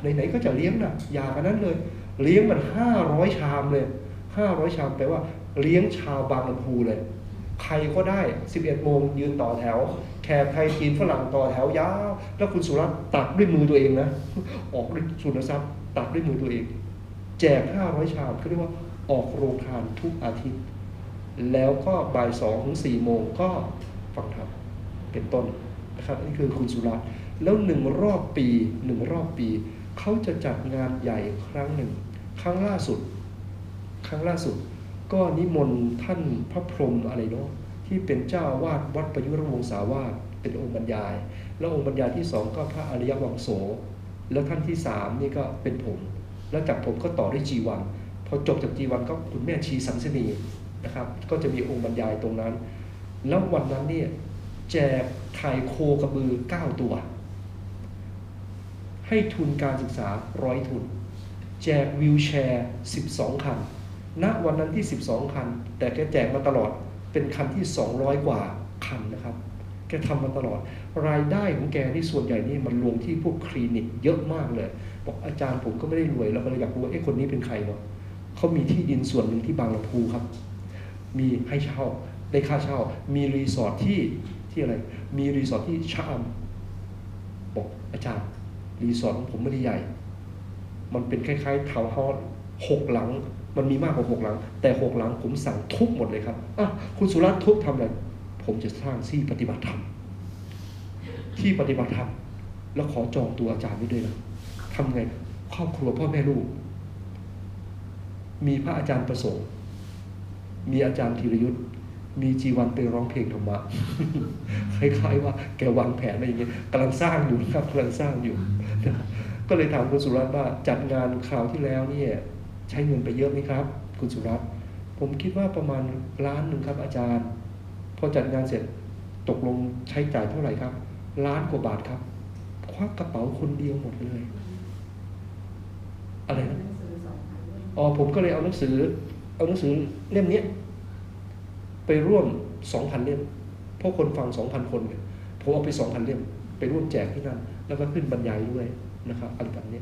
ไหนๆก็จะเลี้ยงนะอย่ากันนั้นเลย เลี้ยงมันห้าร้อยชามเลยห้าร้อยชามแปลว่าเลี้ยงชาวบางลำพูเลย ใครก็ได้ 11โมงยืนต่อแถว แขกไทยจีนฝรั่งต่อแถวยาว แล้วคุณสุรัตน์ตักด้วยมือตัวเองนะ ออกด้วยสุนทรัพย์ตักด้วยมือตัวเอง แจก 500 ชามเขาเรียกว่าออกโรงทานทุกอาทิตย์ แล้วก็บ่ายสองถึงสี่โมงก็ฟังธรรมเป็นต้นนะครับนี่คือคุณสุรัตน์แล้วหนึ่งรอบปีหนึ่งรอบปี เขาจะจัดงานใหญ่ครั้งหนึ่ง ครั้งล่าสุด ครั้งล่าสุด ก็นิมนต์ท่านพระพรหมอะไรเนาะที่เป็นเจ้าวาดวัดประยุรวงศาวาสเป็นองค์บรรยาย แล้วองค์บรรยายที่สองก็พระอริยวังโส แล้วท่านที่สามนี่ก็เป็นผม แล้วจากผมก็ต่อด้วยจีวันพอจบจากจีวันก็คุณแม่ชีสังสนีนะครับ ก็จะมีองค์บรรยายตรงนั้น แล้ววันนั้นเนี่ยแจกไถ่โคกระบือ 9 ตัว ให้ทุนการศึกษาร้อยทุน แจกวิวแชร์ 12 คัน ณ วันนั้นที่ 12 คัน แต่แกแจกมาตลอด เป็นคันที่ 200 กว่าคันนะครับ แกทำมาตลอด รายได้ของแกที่ส่วนใหญ่นี่มันลงที่พวกคลินิกเยอะมากเลย บอกอาจารย์ผมก็ไม่ได้รวย เราก็เลยอยากรู้ว่าเอ๊ะคนนี้เป็นใครเนาะเขามีที่ดินส่วนหนึ่งที่บางลำพูครับ มีให้เช่า ได้ค่าเช่า มีรีสอร์ทที่ที่อะไร มีรีสอร์ทที่ชะอำบอกอาจารย์ รีสอร์ทของผมไม่ได้ใหญ่ มันเป็นคล้ายๆทาวน์เฮาส์หกหลัง มันมีมากกว่าหกหลัง แต่หกหลังผมสั่งทุบหมดเลยครับอะคุณสุรัตน์ทุบทำอะไร ผมจะสร้างที่ปฏิบัติธรรม ที่ปฏิบัติธรรม แล้วขอจองตัวอาจารย์ไว้ด้วยนะทำไง ครอบครัวพ่อแม่ลูก มีพระอาจารย์ประสงค์ มีอาจารย์ธีรยุทธ์ มีจีวันไปร้องเพลงธรรมะคล้ายๆว่าแกวางแผนอะไรอย่างเงี้ยกำลังสร้างอยู่นะครับกำลังสร้างอยู่ ก็เลยถามคุณสุรัตน์ว่าจัดงานคราวที่แล้วเนี่ยใช้เงินไปเยอะไหมครับ คุณสุรัตน์ผมคิดว่าประมาณล้านหนึ่งครับอาจารย์ พอจัดงานเสร็จตกลงใช้จ่ายเท่าไหร่ครับ ล้านกว่าบาทครับ ควักกระเป๋าคนเดียวหมดเลย อะไรนะอ๋อผมก็เลยเอาหนังสือ เอาหนังสือเล่มเนี้ย ไปร่วมสองพันเล่ม เพราะคนฟังสองพันคนเนี่ยผมเอาไปสองพันเล่ม ไปร่วมแจกที่นั่น แล้วก็ขึ้นบรรยายด้วยนะครับอันแบบนี้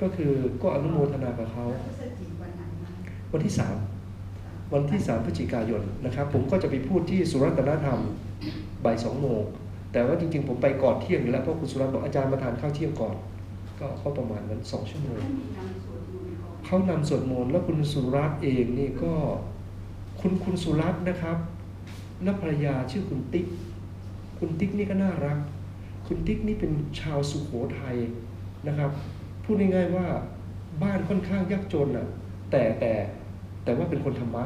ก็คือก็อนุโมทนากับเขาวันที่สามวันที่สามพฤศจิกายนนะครับ ผมก็จะไปพูดที่สุรัตนธรรมบ่ายสองโมงแต่ว่าจริงๆ ผมไปก่อนเที่ยงอยู่แล้วเพราะคุณสุรัตน์บอกอาจารย์มาทานข้าวเที่ยงก่อน ก็ก็ประมาณนั้นสองชั่วโมงเขานำสวดมนต์แล้วคุณสุรัตน์เองนี่ก็ คุณคุณสุรัตน์นะครับและภรรยาชื่อคุณติ๊ก คุณติ๊กนี่ก็น่ารัก คุณติ๊กนี่เป็นชาวสุโขทัยนะครับ พูดง่ายๆว่าบ้านค่อนข้างยากจนอะ แต่แต่แต่ว่าเป็นคนธรรมะ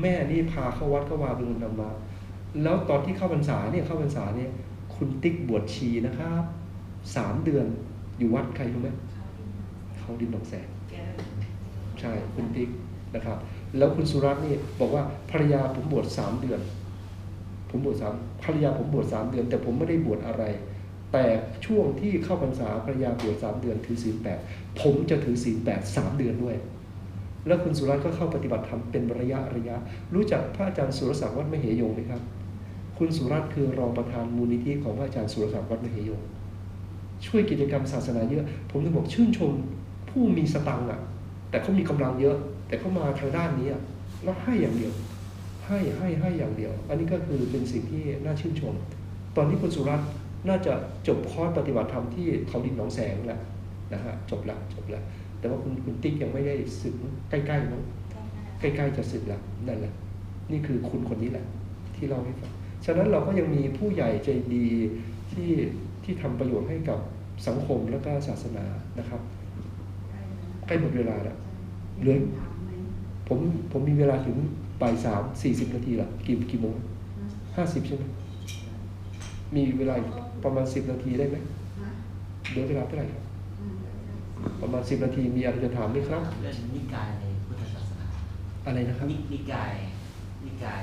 แม่นี่พาเข้าวัดเข้าวาเป็นคนธรรมะ แล้วตอนที่เข้าพรรษาเนี่ยเข้าพรรษาเนี่ย คุณติ๊กบวชชีนะครับสามเดือนอยู่วัดใครรู้ไหมเขาดินดอกแสงใช่คุณติ๊ก นะครับ แล้วคุณสุรัตน์นี่บอกว่าภรรยาผมบวชสามเดือน ผมบวชสามภรรยาผมบวชสามเดือน แต่ผมไม่ได้บวชอะไร แต่ช่วงที่เข้าพรรษาภรรยาบวชสามเดือนถือศีลแปดผมจะถือศีลแปดสามเดือนด้วย แล้วคุณสุรัตน์ก็เข้าปฏิบัติธรรมเป็นระยะระยะ รู้จักพระอาจารย์สุรศักดิ์วัดมเหยงไหมครับ คุณสุรัตน์คือรองประธานมูลนิธิของพระอาจารย์สุรศักดิ์วัดมเหยงช่วยกิจกรรมศาสนาเยอะ ผมถึงบอกชื่นชมผู้มีสตังค์อะ แต่เขามีกำลังเยอะ แต่เขามาทางด้านนี้อะแล้วให้อย่างเดียว ให้ให้ให้อย่างเดียว อันนี้ก็คือเป็นสิ่งที่น่าชื่นชม ตอนนี้คุณสุรัตน์น่าจะจบคอร์สปฏิบัติธรรมที่เขาดินหนองแสงแล้วนะฮะจบแล้วจบแล้วแต่ว่าคุณคุณติ๊กยังไม่ได้สึกใกล้ๆมั้งใกล้ๆจะสึกแล้วนั่นแหละ นี่คือคุณคนนี้แหละ ที่เราให้ฟังฉะนั้นเราก็ยังมีผู้ใหญ่ใจดีที่ที่ทำประโยชน์ให้กับสังคมและก็ศาสนานะครับ ใกล้หมดเวลาแล้วเหลือ ผมผมมีเวลาถึงบ่ายสามสี่สิบนาทีละกี่กี่โมงห้าสิบใช่ไหมมีเวลาอีกประมาณสิบนาทีได้ไหมเหลือเวลาเท่าไหร่ครับประมาณสิบนาทีมีอะไรจะถามไหมครับเรื่องนิกายในพุทธศาสนา อะไรนะครับนินิกายนิกาย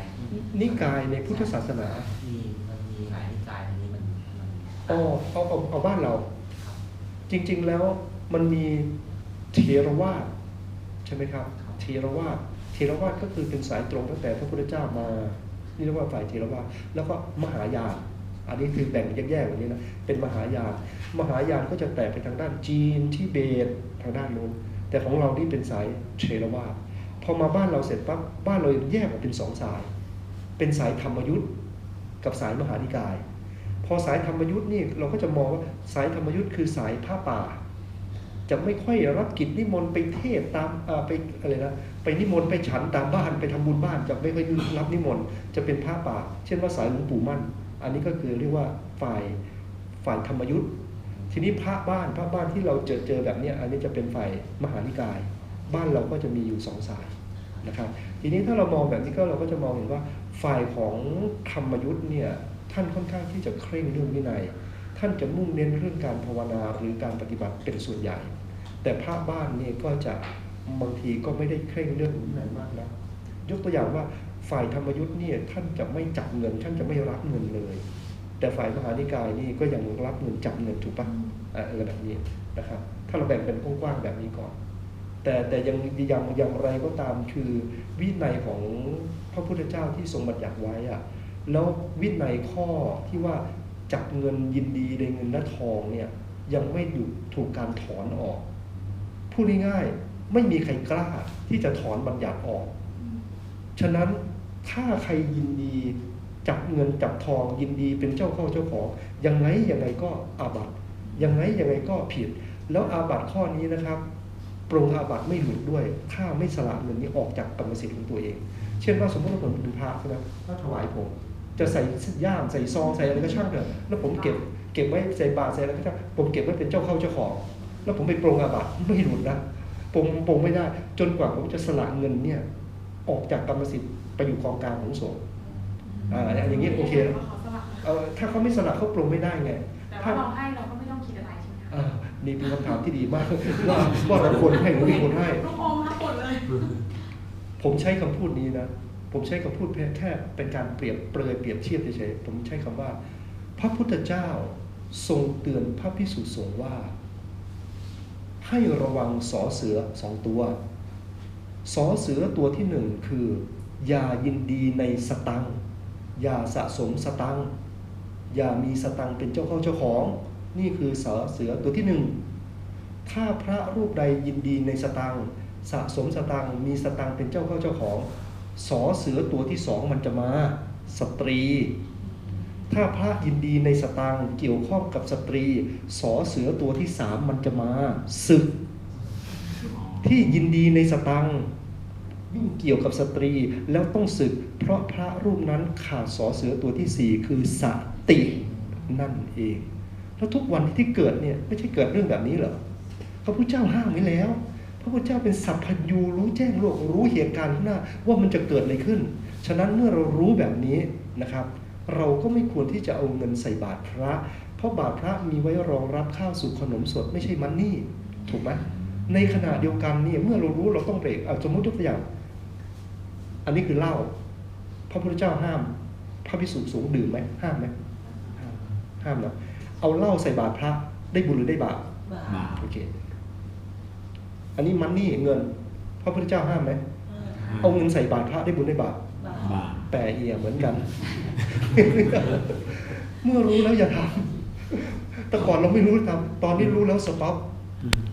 นิกายในพุทธศาสนาที่มันมีหลายนิกายอันนี้มันมันอ๋อเอาเอาเอาบ้านเราครับจริง ๆแล้วมันมีเทรวาสใช่ไหมครับ เทรวาสเทรวาสก็คือเป็นสายตรงตั้งแต่พระพุทธเจ้ามานี่เรียกว่าฝ่ายเทรวาสแล้วก็มหายานอันนี้คือแบ่งแยกๆแบบนี้นะเป็นมหายาน มหายานก็จะแตกไปทางด้านจีนที่เบตทางด้านนู้นแต่ของเรานี่เป็นสายเทรวาสพอมาบ้านเราเสร็จปั๊บบ้านเราแยกออกเป็นสองสาย เป็นสายธรรมยุทธ์กับสายมหานิกาย พอสายธรรมยุทธ์นี่เราก็จะมองว่าสายธรรมยุทธ์คือสายผ้าป่า จะไม่ค่อยรับกิจนิมนต์ไปเทศตามไปอะไรนะไปนิมนต์ไปฉันตามบ้านไปทำบุญบ้านจะไม่ค่อยรับนิมนต์จะเป็นผ้าป่า เช่นว่าสายหลวงปู่มั่น อันนี้ก็คือเรียกว่าฝ่ายฝ่ายธรรมยุทธ์ทีนี้พระบ้านพระบ้านที่เราเจอเจอแบบนี้อันนี้จะเป็นฝ่ายมหานิกาย บ้านเราก็จะมีอยู่สองสายนะครับ ทีนี้ถ้าเรามองแบบนี้ก็เราก็จะมองเห็นว่าฝ่ายของธรรมยุทธ์เนี่ยท่านค่อนข้างที่จะเคร่งเรื่องวินัย ท่านจะมุ่งเน้นเรื่องการภาวนาหรือการปฏิบัติเป็นส่วนใหญ่ แต่พระบ้านเนี่ยก็จะบางทีก็ไม่ได้เคร่งเรื่องวินัยมากนะยกตัวอย่างว่าฝ่ายธรรมยุทธ์เนี่ยท่านจะไม่จับเงิน ท่านจะไม่รับเงินเลย แต่ฝ่ายมหานิกายนี่ก็ยังรับเงินจับเงินถูกปะอะอะไรแบบนี้นะครับถ้าเราแบ่งเป็นกว้างๆแบบนี้ก่อน แต่แต่ยังยังอย่างไรก็ตามคือวินัยของพระพุทธเจ้าที่ทรงบัญญัติไว้อะแล้ววินัยข้อที่ว่า จับเงินยินดีในเงินและทองเนี่ยยังไม่อยู่ถูกการถอนออกพูดง่ายๆไม่มีใครกล้าที่จะถอนบัญญัติออก ฉะนั้นถ้าใครยินดีจับเงินจับทองยินดีเป็นเจ้าเข้าเจ้าของยังไงยังไงก็อาบัตยังไงยังไงก็ผิด แล้วอาบัตข้อนี้นะครับปรงอาบัตไม่หลุดด้วย ถ้าไม่สละเงินนี้ออกจากกรรมสิทธิ์ของตัวเอง เช่นว่าสมมติว่าผมเป็นพระใช่ไหมถ้าถวายผม จะใส่ย่ามใส่ซองใส่อะไรก็ช่างเถอะแล้วผมเก็บเก็บไว้ใส่บาตรใส่อะไรก็ช่างผมเก็บไว้เป็นเจ้าเข้าเจ้าของ แล้วผมไปปรงอาบัติไม่หลุดนะปรงปรงไม่ได้ จนกว่าผมจะสละเงินเนี่ยออกจากกรรมสิทธิ์ไปอยู่กองกลางของสงฆ์อ่าอย่างนี้โอเคแล้วว่าเขาสลับเออถ้าเขาไม่สละเขาปรงไม่ได้ไงแต่ว่าเราให้เราก็ไม่ต้องคิดอะไรใช่ไหมคะอ่านี่เป็นคำถามที่ดีมากว่าว่าเราควรให้หรือไม่ควรให้ทุกองค์ทั้งหมดเลย ผมใช้คำพูดนี้นะ ผมใช้คำพูดแค่แค่เป็นการเปรียบเปรยเปรียบเทียบเฉยๆผมใช้คำว่า พระพุทธเจ้าทรงเตือนพระพิสุสงฆ์ว่า ให้ระวังสอเสือสองตัวสอเสือตัวที่หนึ่งคืออย่ายินดีในสตังอย่าสะสมสตังอย่ามีสตังเป็นเจ้าเข้าเจ้าของ นี่คือสอเสือตัวที่หนึ่งถ้าพระรูปใดยินดีในสตังสะสมสตังมีสตังเป็นเจ้าเข้าเจ้าของ สอเสือตัวที่สองมันจะมาสตรี ถ้าพระยินดีในสตังเกี่ยวข้องกับสตรี สอเสือตัวที่สามมันจะมาศึก ที่ยินดีในสตังค์วิ่งเกี่ยวกับสตรีแล้วต้องศึก เพราะพระรูปนั้นขาดสอเสือตัวที่สี่คือสตินั่นเอง แล้วทุกวันที่เกิดเนี่ยไม่ใช่เกิดเรื่องแบบนี้เหรอพระพุทธเจ้าห้ามไว้แล้ว ระพุทธเจ้าเป็นสัพพัญญูรู้แจ้งโลกรู้เหตุการณ์ข้างหน้าว่ามันจะเกิดอะไรขึ้น ฉะนั้นเมื่อเรารู้แบบนี้นะครับ เราก็ไม่ควรที่จะเอาเงินใส่บาตรพระ เพราะบาตรพระมีไว้รองรับข้าวสุกขนมสดไม่ใช่มันนี่ ถูกไหมในขณะเดียวกันเนี่ยเมื่อเรารู้เราต้องเบรกเอาสมมติยกตัวอย่าง อันนี้คือเหล้าพระพุทธเจ้าห้าม พระภิกษุสงฆ์ดื่มไหมห้ามไหมห้ามห้ามนะเอาเหล้าใส่บาตรพระได้บุญหรือได้บาปบาปโอเค อันนี้มันนี่เงินพระพุทธเจ้าห้ามไหมเอาเงินใส่บาตรพระได้บุญได้บาปบาปแปรเอียเหมือนกัน เมื่อรู้แล้วอย่าทำแต่ก่อนเราไม่รู้ทำตอนนี้รู้แล้วสต็อป